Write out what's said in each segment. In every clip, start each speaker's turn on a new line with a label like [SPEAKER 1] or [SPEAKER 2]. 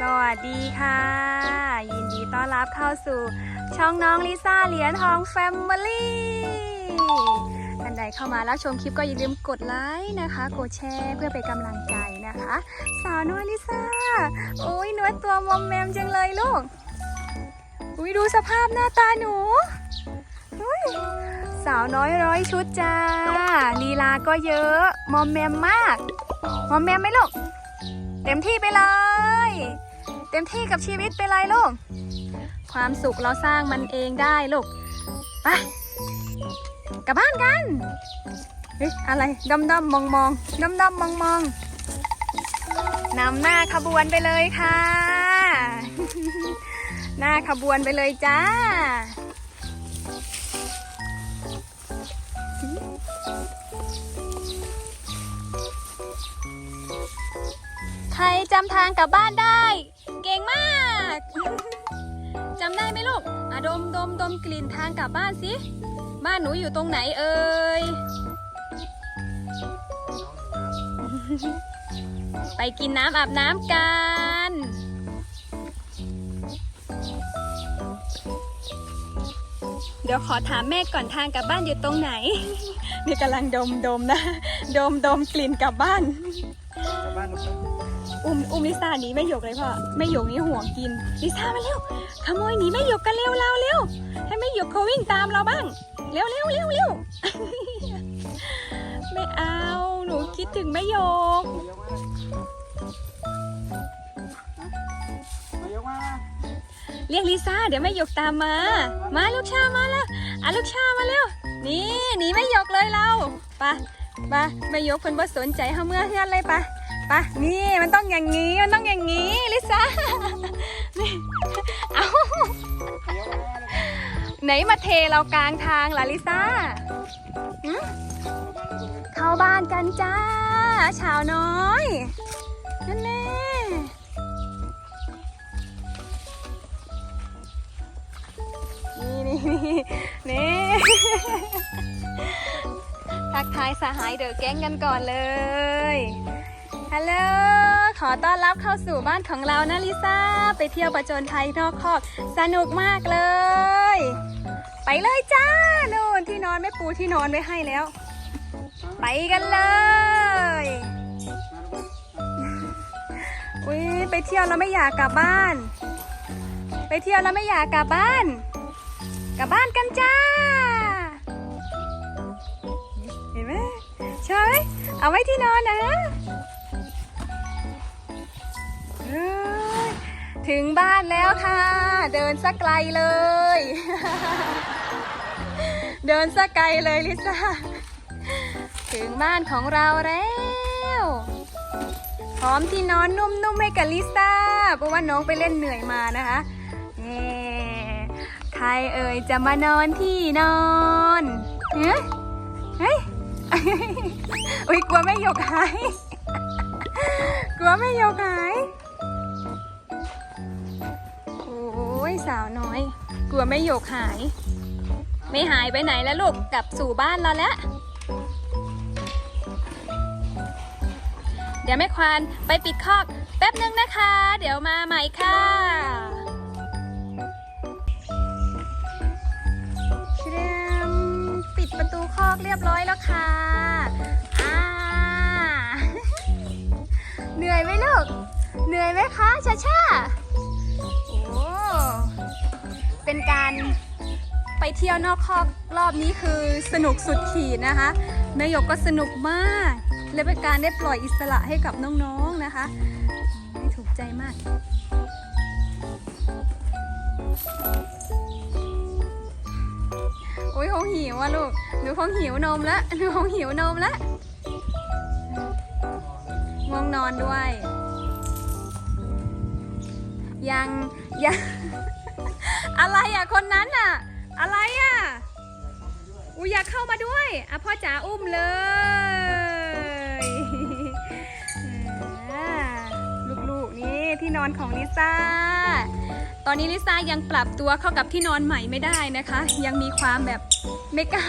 [SPEAKER 1] สวัสดีค่ะ ยินดีต้อนรับเข้าสู่ ช่องน้องลิซ่าเหรียญทองแฟมิลี่ท่านใดเข้ามาแล้วชมคลิปก็อย่าลืมกดไลค์นะคะ กดแชร์เพื่อเป็นกำลังใจนะคะ สาวน้อยลิซ่าโอ้ยหนวดตัวมอมแมมจังเลยลูกอุ้ยดูสภาพหน้าตาหนูสาวน้อยร้อยชุดจ้าลีลาก็เยอะมอมแมมมาก มอมแมมไหมลูกเต็มที่ไปเลย เต็มที่กับชีวิตไปเลยลูก ความสุขเราสร้างมันเองได้ลูก ไป กลับบ้านกันเฮ้ยอะไรดอมดอมมองมองดอมดอมมองมองนำหน้าขบวนไปเลยค่ะ หน้าขบวนไปเลยจ้า ใครจำทางกลับบ้านได้ เก่งมาก จำได้ไหมลูกอะดมดมดมกลิ่นทางกลับบ้านสิ บ้านหนูอยู่ตรงไหนเอ่ย ไปกินน้ำอาบน้ำกันเดี๋ยวขอถามแม่ก่อนทางกลับบ้านอยู่ตรงไหน นี่กำลังดมดมนะ ดมดมกลิ่นกลับบ้าน อุ้มอุ้มลิซ่าหนีไม่หยกเลยพ่อไม่หยกนี่ห่วงกินลิซ่ามาเร็วขโมยหนีไม่หยกกันเร็วเราเร็วให้ไม่หยกเขาวิ่งตามเราบ้างเร็วเร็วเร็วเร็วไม่เอาหนูคิดถึงไม่หยกเรียกลิซ่าเดี๋ยวไม่หยกตามมา มาลูกชามาแล้วอะลูกชามาเร็วนี่หนีไม่หยกเลยเราไปะปะไม่หยกเพิ่นบ่สนใจเฮาเมื่อเฮือนเลยปะ ปะนี่มันต้องอย่างนี้มันต้องอย่างนี้ลิซ่านี่เอา
[SPEAKER 2] มายกมาลูก
[SPEAKER 1] ไหนมาเทเรากลางทางล่ะลิซ่าหึเข้าบ้านกันจ้าชาวน้อยนั่นแน่นี่นี่นี่นี่ทักทายสหายเดอะแก๊งกันก่อนเลย ฮัลโหล ขอต้อนรับเข้าสู่บ้านของเรานะลิซ่า ไปเที่ยวประจนภัยนอกคอก สนุกมากเลย ไปเลยจ้านู่นที่นอนไม่ปูที่นอนไว้ให้แล้ว ไปกันเลยอุ้ยไปเที่ยวแล้วไม่อยากกลับบ้าน ไปเที่ยวแล้วไม่อยากกลับบ้าน กลับบ้านกันจ้า เห็นไหมใช่ไหมเอาไว้ที่นอนนะ ยถึงบ้านแล้วค่ะ เดินสักไกลเลย เดินสักไกลเลยลิซ่า ถึงบ้านของเราแล้ว พร้อมที่นอนนุ่มๆให้กับลิซ่า เพราะว่าน้องไปเล่นเหนื่อยมานะคะนี่ใครเอ่ยจะมานอนที่นอนเฮ้ยเฮ้ยอุ้ยกลัวไม่ยกหาย กลัวไม่ยกหาย สาวน้อย กลัวไม่ยกหาย ไม่หายไปไหนแล้วลูกกลับสู่บ้านเราแล้ว เดี๋ยวแม่ควานไปปิดคอกแป๊บนึงนะคะ เดี๋ยวมาใหม่ค่ะเรียมปิดประตูคอกเรียบร้อยแล้วค่ะอ่าเหนื่อยไหมลูก เหนื่อยไหมคะชาชา เป็นการไปเที่ยวนอกคอกรอบนี้คือสนุกสุดขีดนะคะแม่ยกก็สนุกมาก และเป็นการได้ปล่อยอิสระให้กับน้องๆนะคะไม่ถูกใจมากโอ้ยคงหิวอะลูกหนูคงหิวนมล้วหนูคงหิวนมล้วง่วงนอนด้วย ยังยัง อะไรอะคนนั้นอะ อะไรอะอูอยากเข้ามาด้วยอะพ่อจ๋าอุ้มเลยอ่าลูกๆนี่ที่นอนของลิซ่า ตอนนี้ลิซ่ายังปรับตัวเข้ากับที่นอนใหม่ไม่ได้นะคะ ยังมีความแบบไม่กล้า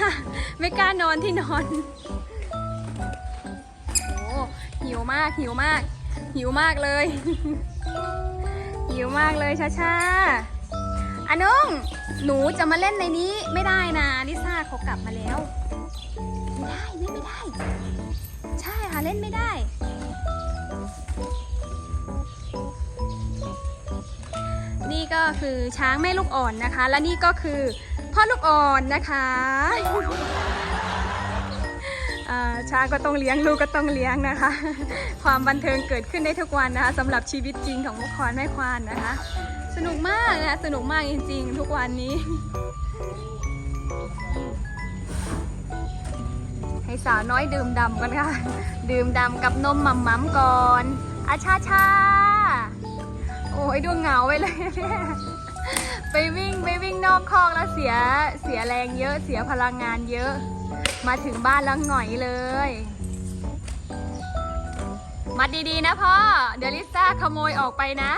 [SPEAKER 1] ไม่กล้านอนที่นอนโอ้หิวมากหิวมาก หิวมากเลย หิวมากเลยชาชา อานุงหนูจะมาเล่นในนี้ไม่ได้นะลิซ่าเขากลับมาแล้ว ไม่ได้เล่นไม่ได้ ใช่ค่ะเล่นไม่ได้นี่ก็คือช้างแม่ลูกอ่อนนะคะ และนี่ก็คือพ่อลูกอ่อนนะคะช้างก็ต้องเลี้ยงลูกก็ต้องเลี้ยงนะคะ ความบันเทิงเกิดขึ้นได้ทุกวันนะคะสำหรับชีวิตจริงของมุกคอนแม่ควานนะคะ สนุกมากนะ สนุกมากจริงๆ ทุกวันนี้ ให้สาวน้อยดื่มดำกันค่ะ ดื่มดำกับนมหม่ำมัมก่อนอาชาชาโอ้ยดูเหงาไปเลยเนี่ยไปวิ่งไปวิ่งนอกคอกแล้วเสียเสียแรงเยอะเสียพลังงานเยอะ มาถึงบ้านแล้วหงอยเลย มัดดีๆนะพ่อ เดี๋ยวลิซ่าขโมยออกไปนะ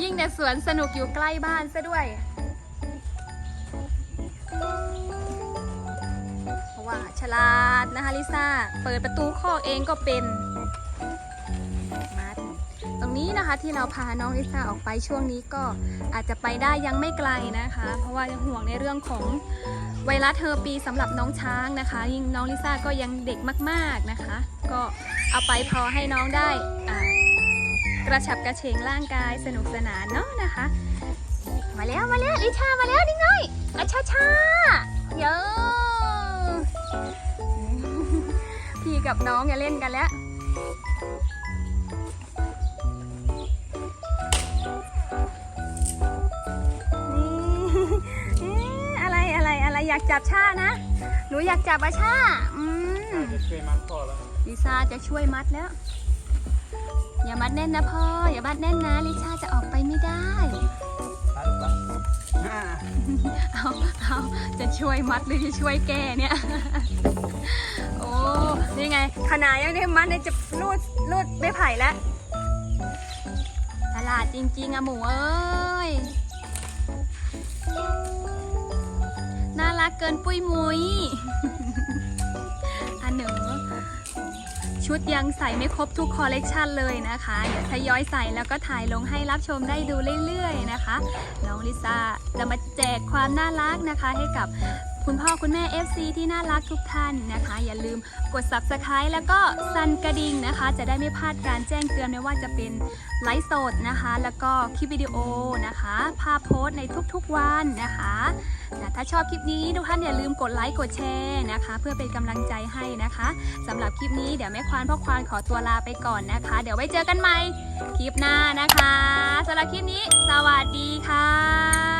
[SPEAKER 1] ยิ่งแต่สวนสนุกอยู่ใกล้บ้านซะด้วย เพราะว่าฉลาดนะคะลิซ่า เปิดประตูข้อเองก็เป็น ตรงนี้นะคะที่เราพาน้องลิซ่าออกไปช่วงนี้ก็อาจจะไปได้ยังไม่ไกลนะคะ เพราะว่ายังห่วงในเรื่องของไวรัสเทอร์ปีสำหรับน้องช้างนะคะ ยิ่งน้องลิซ่าก็ยังเด็กมากๆนะคะ ก็เอาไปพอให้น้องได้กระฉับกระเฉงร่างกายสนุกสนานเนาะนะคะ มาแล้วมาแล้วลิชามาแล้วนี่ไงอาชาชาเยอะพี่กับน้องอย่าเล่นกันแล้ว อะไรอะไรอยากจับชานะ หนูอยากจับอาชาอืม
[SPEAKER 2] จะช่วยมัดพ่อแล้ว
[SPEAKER 1] ลิซ่าจะช่วยมัดแล้ว อย่ามัดแน่นนะพ่อ อย่ามัดแน่นนะ ลิซ่าจะออกไปไม่ได้
[SPEAKER 2] ตัดปะอ่า
[SPEAKER 1] เอาเอาจะช่วยมัดหรือจะช่วยแก้เนี่ย โอ้ นี่ไงขนาดยังได้มัดเนี่ยจะรูดรูดไม่ไผ่แล้วตลาดจริงๆอะหมูเอ้ย รักเกินปุ้ยมุยอันเหนือชุดยังใส่ไม่ครบทุกคอลเลกชันเลยนะคะ เดี๋ยวทยอยใส่แล้วก็ถ่ายลงให้รับชมได้ดูเรื่อยๆนะคะ น้องลิซ่าจะมาแจกความน่ารักนะคะให้กับคุณพ่อคุณแม่ FC ที่น่ารักทุกท่านนะคะ อย่าลืมกด subscribe แล้วก็สั่นกระดิ่งนะคะ จะได้ไม่พลาดการแจ้งเตือนไม่ว่าจะเป็นไลฟ์สดนะคะ แล้วก็คลิปวิดีโอนะคะ ภาพโพสต์ในทุกๆวันนะคะนะ ถ้าชอบคลิปนี้ทุกท่านอย่าลืมกดไลค์กดแชร์นะคะ เพื่อเป็นกำลังใจให้นะคะสำหรับคลิปนี้เดี๋ยวแม่ควานพ่อควานขอตัวลาไปก่อนนะคะ เดี๋ยวไว้เจอกันใหม่คลิปหน้านะคะสำหรับคลิปนี้ สวัสดีค่ะ